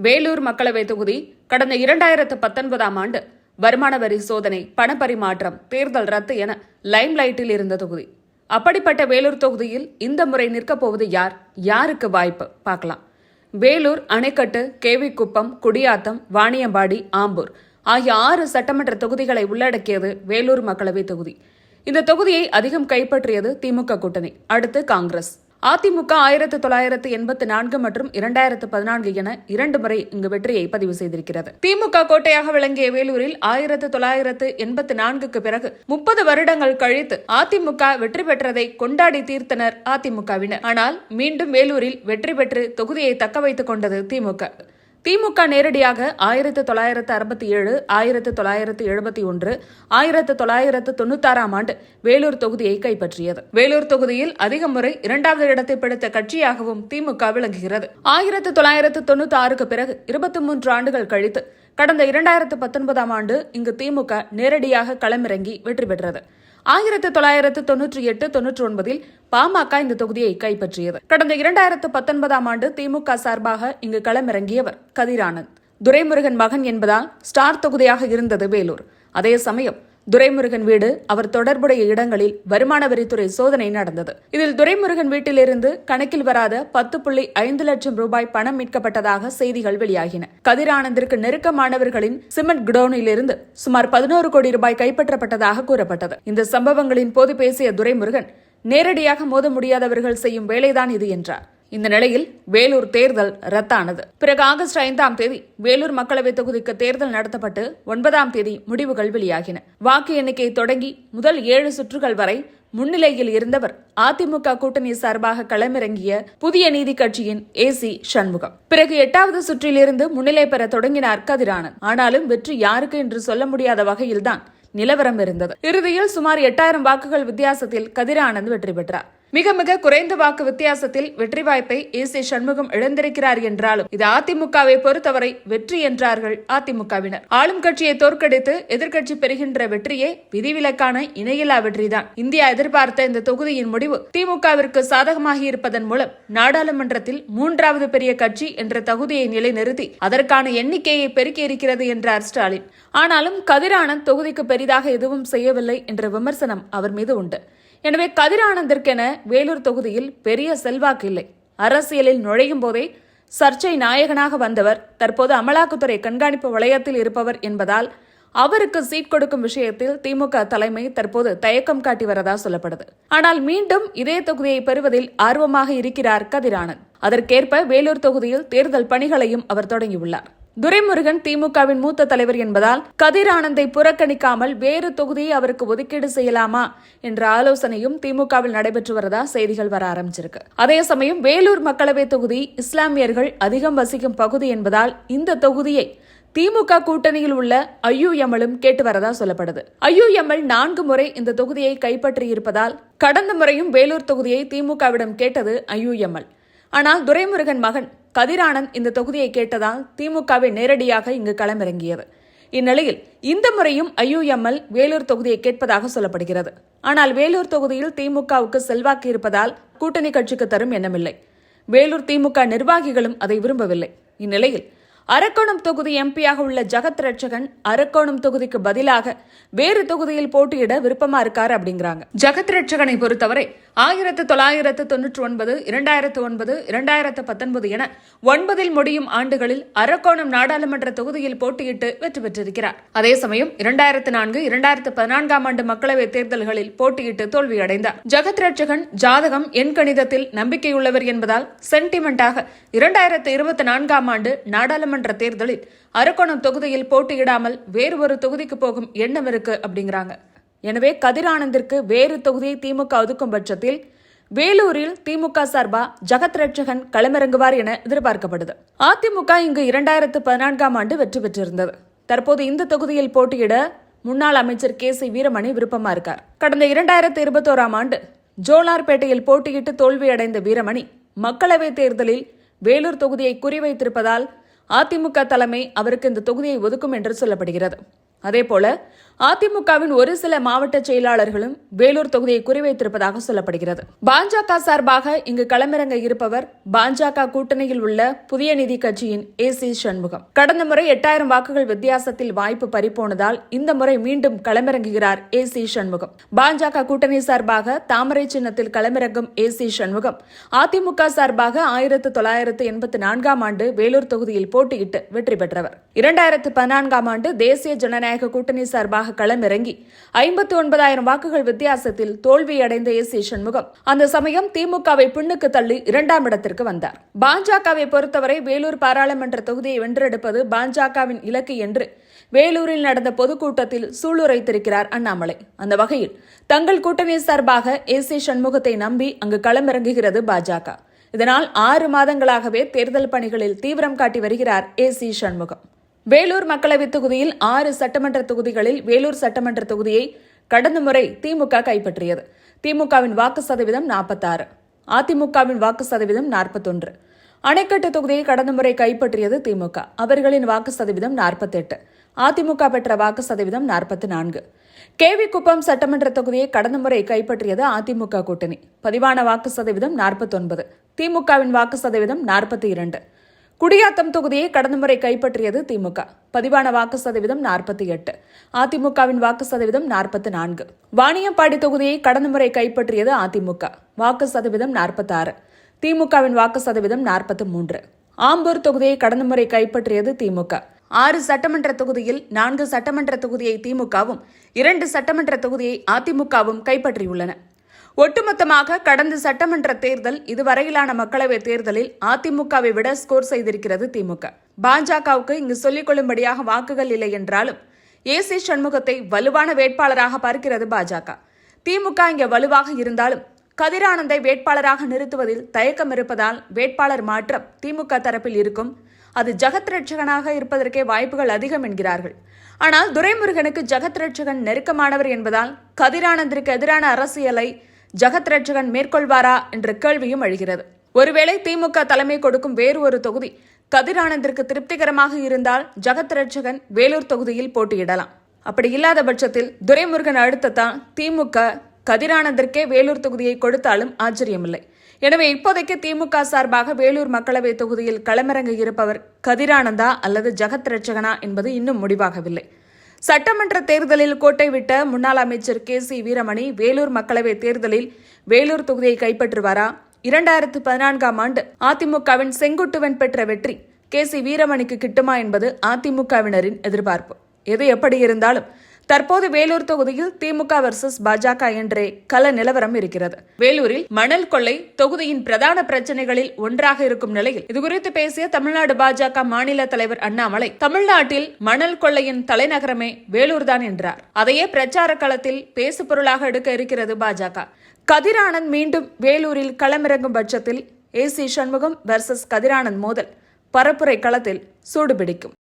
வேலூர் மக்களவை தொகுதி கடந்த இரண்டாயிரத்து பத்தொன்பதாம் ஆண்டு வருமான வரி சோதனை பணப்பரிமாற்றம் தேர்தல் ரத்து என லைம் லைட்டில் இருந்த தொகுதி. அப்படிப்பட்ட வேலூர் தொகுதியில் இந்த முறை நிற்கப் போவது யார்? யாருக்கு வாய்ப்பு? பார்க்கலாம். வேலூர் அணைக்கட்டு கேவிக்குப்பம் குடியாத்தம் வாணியம்பாடி ஆம்பூர் ஆகிய ஆறு சட்டமன்ற தொகுதிகளை உள்ளடக்கியது வேலூர் மக்களவை தொகுதி. இந்த தொகுதியை அதிகம் கைப்பற்றியது திமுக கூட்டணி அடுத்து காங்கிரஸ். அதிமுக ஆயிரத்து தொள்ளாயிரத்து எண்பத்தி நான்கு மற்றும் இரண்டாயிரத்து பதினான்கு என இரண்டு முறை இங்கு வெற்றியை பதிவு செய்திருக்கிறது. திமுக கோட்டையாக விளங்கிய வேலூரில் ஆயிரத்து தொள்ளாயிரத்து எண்பத்தி நான்குக்கு பிறகு முப்பது வருடங்கள் கழித்து அதிமுக வெற்றி பெற்றதை கொண்டாடி தீர்த்தனர் அதிமுகவினர். ஆனால் மீண்டும் வேலூரில் வெற்றி பெற்று தொகுதியை தக்க வைத்துக் கொண்டது திமுக. திமுக நேரடியாக ஆயிரத்து தொள்ளாயிரத்து அறுபத்தி ஏழு ஆயிரத்து தொள்ளாயிரத்து எழுபத்தி ஒன்று ஆயிரத்து தொள்ளாயிரத்து தொண்ணூத்தாறாம் ஆண்டு வேலூர் தொகுதியை கைப்பற்றியது. வேலூர் தொகுதியில் அதிக முறை இரண்டாவது இடத்தை பிடித்த கட்சியாகவும் திமுக விளங்குகிறது. ஆயிரத்து தொள்ளாயிரத்து தொண்ணூத்தி ஆறுக்கு பிறகு இருபத்தி மூன்று ஆண்டுகள் கழித்து கடந்த இரண்டாயிரத்து பத்தொன்பதாம் ஆண்டு இங்கு திமுக நேரடியாக களமிறங்கி வெற்றி பெற்றது. ஆயிரத்து தொள்ளாயிரத்து தொன்னூற்றி எட்டு தொன்னூற்றி ஒன்பதில் பாமக இந்த தொகுதியை கைப்பற்றியது. கடந்த இரண்டாயிரத்து பத்தொன்பதாம் ஆண்டு திமுக சார்பாக இங்கு களமிறங்கியவர் கதிரானந்த். துரைமுருகன் மகன் என்பதால் ஸ்டார் தொகுதியாக இருந்தது வேலூர். அதே சமயம் துரைமுருகன் வீடு அவர் தொடர்புடைய இடங்களில் வருமான வரித்துறை சோதனை நடந்தது. இதில் துரைமுருகன் வீட்டிலிருந்து கணக்கில் வராத பத்து புள்ளி ஐந்து லட்சம் ரூபாய் பணம் மீட்கப்பட்டதாக செய்திகள் வெளியாகின. கதிரானந்திற்கு நெருக்கமானவர்களின் சிமெண்ட் குடோனிலிருந்து சுமார் பதினோரு கோடி ரூபாய் கைப்பற்றப்பட்டதாக கூறப்பட்டது. இந்த சம்பவங்களின் போது பேசிய துரைமுருகன் நேரடியாக மோத முடியாதவர்கள் செய்யும் வேலைதான் இது என்றார். இந்த நிலையில் வேலூர் தேர்தல் ரத்தானது. பிறகு ஆகஸ்ட் ஐந்தாம் தேதி வேலூர் மக்களவை தொகுதிக்கு தேர்தல் நடத்தப்பட்டு ஒன்பதாம் தேதி முடிவுகள் வெளியாகின. வாக்கு எண்ணிக்கை தொடங்கி முதல் ஏழு சுற்றுகள் வரை முன்னிலையில் இருந்தவர் அதிமுக கூட்டணி சார்பாக களமிறங்கிய புதிய நீதி கட்சியின் ஏ சி சண்முகம். பிறகு எட்டாவது சுற்றிலிருந்து முன்னிலை பெற தொடங்கினார் கதிரானந்த் ஆனாலும் வெற்றி யாருக்கு என்று சொல்ல முடியாத வகையில்தான் நிலவரம் இருந்தது. இறுதியில் சுமார் எட்டாயிரம் வாக்குகள் வித்தியாசத்தில் கதிரானந்த் வெற்றி பெற்றார். மிக மிக குறைந்த வாக்கு வித்தியாசத்தில் வெற்றி வாய்ப்பை ஏ சி சண்முகம் இழந்திருக்கிறார் என்றாலும் இது அதிமுகவை பொறுத்தவரை வெற்றி என்றார்கள் அதிமுகவினர். ஆளும் கட்சியை தோற்கடித்து எதிர்க்கட்சி பெறுகின்ற வெற்றியே விதிவிலக்கான இணையில்லா வெற்றிதான். இந்தியா எதிர்பார்த்த இந்த தொகுதியின் முடிவு திமுகவிற்கு சாதகமாகி இருப்பதன் மூலம் நாடாளுமன்றத்தில் மூன்றாவது பெரிய கட்சி என்ற தகுதியை நிலைநிறுத்தி அதற்கான எண்ணிக்கையை பெருக்கி இருக்கிறது என்றார் ஸ்டாலின். ஆனாலும் கதிரானந்த் தொகுதிக்கு பெரிதாக எதுவும் செய்யவில்லை என்ற விமர்சனம் அவர் மீது உண்டு. எனவே கதிரானந்திற்கென வேலூர் தொகுதியில் பெரிய செல்வாக்கு இல்லை. அரசியலில் நுழையும் போதே சர்ச்சை நாயகனாக வந்தவர் தற்போது அமலாக்கத்துறை கண்காணிப்பு வளையத்தில் இருப்பவர் என்பதால் அவருக்கு சீட் கொடுக்கும் விஷயத்தில் திமுக தலைமை தற்போது தயக்கம் காட்டி வரதா சொல்லப்படுது. ஆனால் மீண்டும் இதே தொகுதியை பெறுவதில் ஆர்வமாக இருக்கிறார் கதிரானந்த் அதற்கேற்ப வேலூர் தொகுதியில் தேர்தல் பணிகளையும் அவர் தொடங்கியுள்ளார். துரைமுருகன் திமுகவின் மூத்த தலைவர் என்பதால் கதிர் ஆனந்தை புறக்கணிக்காமல் வேறு தொகுதியை அவருக்கு ஒதுக்கீடு செய்யலாமா என்ற ஆலோசனையும் திமுகவில் நடைபெற்று வரதா செய்திகள் வர ஆரம்பிச்சிருக்கு. அதே சமயம் வேலூர் மக்களவை தொகுதி இஸ்லாமியர்கள் அதிகம் வசிக்கும் பகுதி என்பதால் இந்த தொகுதியை திமுக கூட்டணியில் உள்ள ஐயுஎம்எலும் கேட்டு வரதா சொல்லப்படுது. ஐயுஎம்எல் நான்கு முறை இந்த தொகுதியை கைப்பற்றி இருப்பதால் கடந்த முறையும் வேலூர் தொகுதியை திமுகவிடம் கேட்டது ஐயுஎம்எல். ஆனால் துரைமுருகன் மகன் கதிரானந்த் இந்த தொகுதியை கேட்டதால் திமுகவை நேரடியாக இங்கு களமிறங்கியது இந்நிலையில் இந்த முறையும் ஐயுஎம்எல் வேலூர் தொகுதியை கேட்பதாக சொல்லப்படுகிறது. ஆனால் வேலூர் தொகுதியில் திமுகவுக்கு செல்வாக்கு இருப்பதால் கூட்டணி கட்சிக்கு தரும் எண்ணமில்லை. வேலூர் திமுக நிர்வாகிகளும் அதை விரும்பவில்லை. இந்நிலையில் அரக்கோணம் தொகுதி எம்பியாக உள்ள ஜெகத் ரட்சகன் அரக்கோணம் தொகுதிக்கு பதிலாக வேறு தொகுதியில் போட்டியிட விருப்பமா இருக்காரு அப்படிங்கிறாங்க. ஜெகத் ரட்சகனை பொறுத்தவரை ஆயிரத்து தொள்ளாயிரத்து தொன்னூற்றி ஒன்பது இரண்டாயிரத்து ஒன்பது இரண்டாயிரத்து பத்தொன்பது என ஒன்பதில் முடியும் ஆண்டுகளில் அரக்கோணம் நாடாளுமன்ற தொகுதியில் போட்டியிட்டு வெற்றி பெற்றிருக்கிறார். அதே சமயம் இரண்டாயிரத்து நான்கு இரண்டாயிரத்து பதினான்காம் ஆண்டு மக்களவைத் தேர்தல்களில் போட்டியிட்டு தோல்வியடைந்தார். ஜெகத் ரட்சகன் ஜாதகம் எண் கணிதத்தில் நம்பிக்கையுள்ளவர் என்பதால் சென்டிமெண்டாக இரண்டாயிரத்து இருபத்தி நான்காம் ஆண்டு நாடாளுமன்ற சட்டமன்ற தேர்தலில் அரக்கோணம் தொகுதியில் போட்டியிடாமல் வேறு ஒரு தொகுதிக்கு போகும் எண்ணம் இருக்கு அப்படிங்கிறாங்க. எனவே கதிரானந்திற்கு வேறு தொகுதியை திமுக ஒதுக்கும் பட்சத்தில் வேலூரில் திமுக சார்பா ஜகத் ரட்சகன் களமிறங்குவார் என எதிர்பார்க்கப்படுது. அதிமுக இங்கு இரண்டாயிரத்து பதினான்காம் ஆண்டு வெற்றி பெற்றிருந்தது. தற்போது இந்த தொகுதியில் போட்டியிட முன்னாள் அமைச்சர் கே சி வீரமணி விருப்பமா இருக்கார். கடந்த இரண்டாயிரத்து இருபத்தோராம் ஆண்டு ஜோலார்பேட்டையில் போட்டியிட்டு தோல்வியடைந்த வீரமணி மக்களவைத் தேர்தலில் வேலூர் தொகுதியை குறிவைத்திருப்பதால் அதிமுக தலைமை அவருக்கு இந்த தொகுதியை ஒதுக்கும் என்று சொல்லப்படுகிறது. அதேபோல அதிமுகவின் ஒரு சில மாவட்ட செயலாளர்களும் வேலூர் தொகுதியை குறிவைத்திருப்பதாக சொல்லப்படுகிறது. பாஜக சார்பாக இங்கு களமிறங்க இருப்பவர் பாஜக கூட்டணியில் உள்ள புதிய நிதி கட்சியின் ஏ சி சண்முகம். கடந்த முறை எட்டாயிரம் வாக்குகள் வித்தியாசத்தில் வாய்ப்பு பறிப்போனதால் இந்த முறை மீண்டும் களமிறங்குகிறார் ஏ சி சண்முகம். பாஜக கூட்டணி சார்பாக தாமரை சின்னத்தில் களமிறங்கும் ஏ சி சண்முகம். அதிமுக சார்பாக ஆயிரத்து தொள்ளாயிரத்து எண்பத்தி நான்காம் ஆண்டு வேலூர் தொகுதியில் போட்டியிட்டு வெற்றி பெற்றவர். இரண்டாயிரத்து பதினான்காம் ஆண்டு தேசிய ஜனநாயக கூட்டணி சார்பாக களமிறங்கி ஐம்பத்தி ஒன்பதாயிரம் வாக்குகள் வித்தியாசத்தில் தோல்வியடைந்த ஏ சி சண்முகம். அந்த சமயம் திமுகவை பின்னுக்கு தள்ளி இரண்டாம் இடத்திற்கு வந்தார். பாஜகவை பொறுத்தவரை வேலூர் பாராளுமன்ற தொகுதியை வென்றெடுப்பது பாஜகவின் இலக்கு என்று வேலூரில் நடந்த பொதுக்கூட்டத்தில் சூளுரைத்திருக்கிறார் அண்ணாமலை. அந்த வகையில் தங்கள் கூட்டணி சார்பாக ஏ சி சண்முகத்தை நம்பி அங்கு களமிறங்குகிறது பாஜக. இதனால் ஆறு மாதங்களாகவே தேர்தல் பணிகளில் தீவிரம் காட்டி வருகிறார் ஏ சி சண்முகம். வேலூர் மக்களவைத் தொகுதியில் ஆறு சட்டமன்ற தொகுதிகளில் வேலூர் சட்டமன்ற தொகுதியை கடந்த முறை திமுக கைப்பற்றியது. திமுகவின் வாக்கு சதவீதம் நாற்பத்தாறு. அதிமுகவின் வாக்கு சதவீதம் நாற்பத்தொன்று. அணைக்கட்டு தொகுதியை கடந்த முறை கைப்பற்றியது திமுக. அவர்களின் வாக்கு சதவீதம் நாற்பத்தெட்டு. அதிமுக பெற்ற வாக்கு சதவீதம் நாற்பத்தி நான்கு கேவி குப்பம் சட்டமன்ற தொகுதியை கடந்த முறை கைப்பற்றியது அதிமுக கூட்டணி. பதிவான வாக்கு சதவீதம் நாற்பத்தொன்பது. திமுகவின் வாக்கு சதவீதம் நாற்பத்தி இரண்டு. குடியாத்தம் தொகுதியை கடந்த முறை கைப்பற்றியது திமுக. பதிவான வாக்கு சதவீதம் நாற்பத்தி எட்டு. அதிமுகவின் வாக்கு சதவீதம் நாற்பத்தி நான்கு. வாணியம்பாடி தொகுதியை கடந்த முறை கைப்பற்றியது அதிமுக. வாக்கு சதவீதம் நாற்பத்தாறு. திமுகவின் வாக்கு சதவீதம் நாற்பத்தி மூன்று. ஆம்பூர் தொகுதியை கடந்த முறை கைப்பற்றியது திமுக. ஆறு சட்டமன்ற தொகுதியில் நான்கு சட்டமன்ற தொகுதியை திமுகவும் இரண்டு சட்டமன்ற தொகுதியை அதிமுகவும் கைப்பற்றியுள்ளன. ஒட்டுமொத்தமாக கடந்த சட்டமன்ற தேர்தல் இதுவரையிலான மக்களவைத் தேர்தலில் அதிமுகவை விட ஸ்கோர் செய்திருக்கிறது திமுக. பாஜகவுக்கு இங்கு சொல்லிக் கொள்ளும்படியாக வாக்குகள் இல்லை என்றாலும் ஏ சி சண்முகத்தை வலுவான வேட்பாளராக பார்க்கிறது பாஜக. திமுக இங்கே வலுவாக இருந்தாலும் கதிரானந்தை வேட்பாளராக நிறுத்துவதில் தயக்கம் இருப்பதால் வேட்பாளர் மாற்றம் திமுக தரப்பில் இருக்கும். அது ஜெகத் ரட்சகனாக இருப்பதற்கே வாய்ப்புகள் அதிகம் என்கிறார்கள். ஆனால் துரைமுருகனுக்கு ஜெகத் ரட்சகன் நெருக்கமானவர் என்பதால் கதிரானந்திற்கு எதிரான அரசியலை ஜெகத் ரட்சகன் மேற்கொள்வாரா என்ற கேள்வியும் எழுகிறது. ஒருவேளை திமுக தலைமை கொடுக்கும் வேறு ஒரு தொகுதி கதிரானந்திற்கு திருப்திகரமாக இருந்தால் ஜெகத் ரட்சகன் வேலூர் தொகுதியில் போட்டியிடலாம். அப்படி இல்லாத பட்சத்தில் துரைமுருகன் அடுத்ததான் திமுக கதிரானந்திற்கே வேலூர் தொகுதியை கொடுத்தாலும் ஆச்சரியமில்லை. எனவே இப்போதைக்கு திமுக சார்பாக வேலூர் மக்களவை தொகுதியில் களமிறங்க இருப்பவர் கதிரானந்தா அல்லது ஜெகத் ரட்சகனா என்பது இன்னும் முடிவாகவில்லை. சட்டமன்ற தேர்தலில் கோட்டை விட்ட முன்னாள் அமைச்சர் கே சி வீரமணி வேலூர் மக்களவை தேர்தலில் வேலூர் தொகுதியை கைப்பற்றுவாரா? இரண்டாயிரத்து பதினான்காம் ஆண்டு அதிமுகவின் செங்குட்டுவன் பெற்ற வெற்றி கே சி வீரமணிக்கு கிட்டுமா என்பது அதிமுகவினரின் எதிர்பார்ப்பு. எது எப்படி இருந்தாலும் தற்போது வேலூர் தொகுதியில் திமுக வர்சஸ் பாஜக என்றே கல நிலவரம் இருக்கிறது. வேலூரில் மணல் கொள்ளை தொகுதியின் பிரதான பிரச்சனைகளில் ஒன்றாக இருக்கும் நிலையில் இதுகுறித்து பேசிய தமிழ்நாடு பாஜக மாநில தலைவர் அண்ணாமலை தமிழ்நாட்டில் மணல் கொள்ளையின் தலைநகரமே வேலூர்தான் என்றார். அதையே பிரச்சார களத்தில் பேசு பொருளாக எடுக்க இருக்கிறது பாஜக. கதிரானந்த் மீண்டும் வேலூரில் களமிறங்கும் பட்சத்தில் A C Shanmugam versus Kathiranand மோதல் பரப்புரை களத்தில் சூடுபிடிக்கும்.